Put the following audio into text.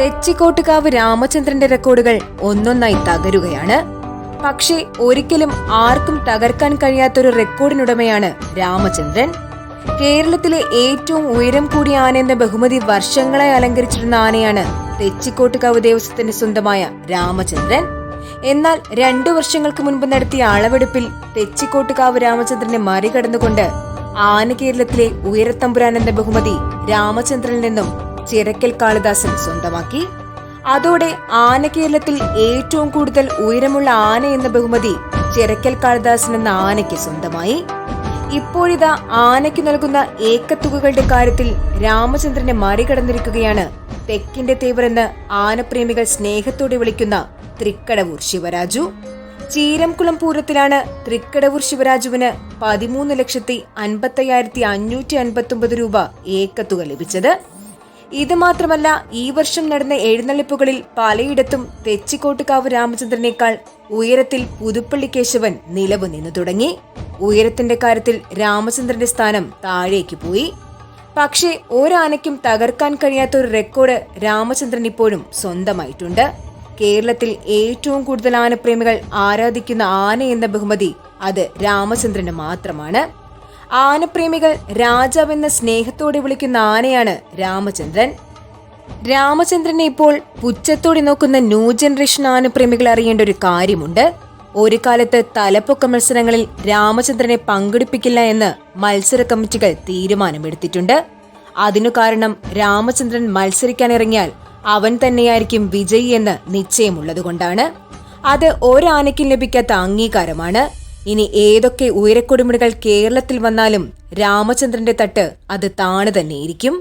തെച്ചിക്കോട്ടുകാവ് രാമചന്ദ്രന്റെ റെക്കോർഡുകൾ ഒന്നൊന്നായി തകരുകയാണ്. പക്ഷേ ഒരിക്കലും ആർക്കും തകർക്കാൻ കഴിയാത്തൊരു റെക്കോർഡിനുടമയാണ് രാമചന്ദ്രൻ. കേരളത്തിലെ ഏറ്റവും ഉയരം കൂടിയ ആന എന്ന ബഹുമതി വർഷങ്ങളായി അലങ്കരിച്ചിരുന്ന ആനയാണ് തെച്ചിക്കോട്ടുകാവ് ദേവസ്വത്തിന്റെ സ്വന്തമായ രാമചന്ദ്രൻ. എന്നാൽ രണ്ടു വർഷങ്ങൾക്ക് മുൻപ് നടത്തിയ അളവെടുപ്പിൽ തെച്ചിക്കോട്ടുകാവ് രാമചന്ദ്രനെ മറികടന്നുകൊണ്ട് ആന കേരളത്തിലെ ഉയരത്തമ്പുരാൻ എന്ന ബഹുമതി രാമചന്ദ്രനിൽ നിന്നും ചിറക്കൽ കാളിദാസൻ സ്വന്തമാക്കി. അതോടെ ആന കേരളത്തിൽ ഏറ്റവും കൂടുതൽ ഉയരമുള്ള ആന എന്ന ബഹുമതി ചിറക്കൽ കാളിദാസൻ എന്ന ആനയ്ക്ക് സ്വന്തമായി. ഇപ്പോഴിതാ ആനയ്ക്ക് നൽകുന്ന ഏക്കത്തുകകളുടെ കാര്യത്തിൽ രാമചന്ദ്രനെ മറികടന്നിരിക്കുകയാണ് തെക്കിന്റെ തേവരെന്ന് ആനപ്രേമികൾ സ്നേഹത്തോടെ വിളിക്കുന്ന തൃക്കടവൂർ ശിവരാജു. ചീരംകുളം പൂരത്തിലാണ് തൃക്കടവൂർ ശിവരാജുവിന് പതിമൂന്ന് ലക്ഷത്തി അൻപത്തയ്യായിരത്തി അഞ്ഞൂറ്റി അൻപത്തി ഒമ്പത് രൂപ ഏക്കത്തുക ലഭിച്ചത്. ഇത് മാത്രമല്ല ഈ വർഷം നടന്ന എഴുന്നള്ളിപ്പുകളിൽ പലയിടത്തും തെച്ചിക്കോട്ടുകാവ് രാമചന്ദ്രനേക്കാൾ ഉയരത്തിൽ പുതുപ്പള്ളി കേശവൻ നിലവ് നിന്നു തുടങ്ങി. ഉയരത്തിന്റെ കാര്യത്തിൽ രാമചന്ദ്രന്റെ സ്ഥാനം താഴേക്ക് പോയി. പക്ഷേ ഒരാനയ്ക്കും തകർക്കാൻ കഴിയാത്ത ഒരു റെക്കോർഡ് രാമചന്ദ്രൻ ഇപ്പോഴും സ്വന്തമായിട്ടുണ്ട്. കേരളത്തിൽ ഏറ്റവും കൂടുതൽ ആനപ്രേമികൾ ആരാധിക്കുന്ന ആന എന്ന ബഹുമതി അത് രാമചന്ദ്രന് മാത്രമാണ്. ആനപ്രേമികൾ രാജാവെന്ന സ്നേഹത്തോടെ വിളിക്കുന്ന ആനയാണ് രാമചന്ദ്രൻ. രാമചന്ദ്രനെ ഇപ്പോൾ പുച്ഛത്തോടെ നോക്കുന്ന ന്യൂ ജനറേഷൻ ആനപ്രേമികൾ അറിയേണ്ട ഒരു കാര്യമുണ്ട്. ഒരു കാലത്ത് തലപ്പൊക്ക മത്സരങ്ങളിൽ രാമചന്ദ്രനെ പങ്കെടുപ്പിക്കില്ല എന്ന് മത്സര കമ്മിറ്റികൾ തീരുമാനമെടുത്തിട്ടുണ്ട്. അതിനു കാരണം രാമചന്ദ്രൻ മത്സരിക്കാനിറങ്ങിയാൽ അവൻ തന്നെയായിരിക്കും വിജയി എന്ന് നിശ്ചയമുള്ളതുകൊണ്ടാണ്. അത് ഒരാനയ്ക്കും ലഭിക്കാത്ത അംഗീകാരമാണ്. ഇനി ഏതൊക്കെ ഉയരക്കൊടുമുടികൾ കേരളത്തിൽ വന്നാലും രാമചന്ദ്രന്റെ തട്ട് അത് താണു തന്നെയിരിക്കും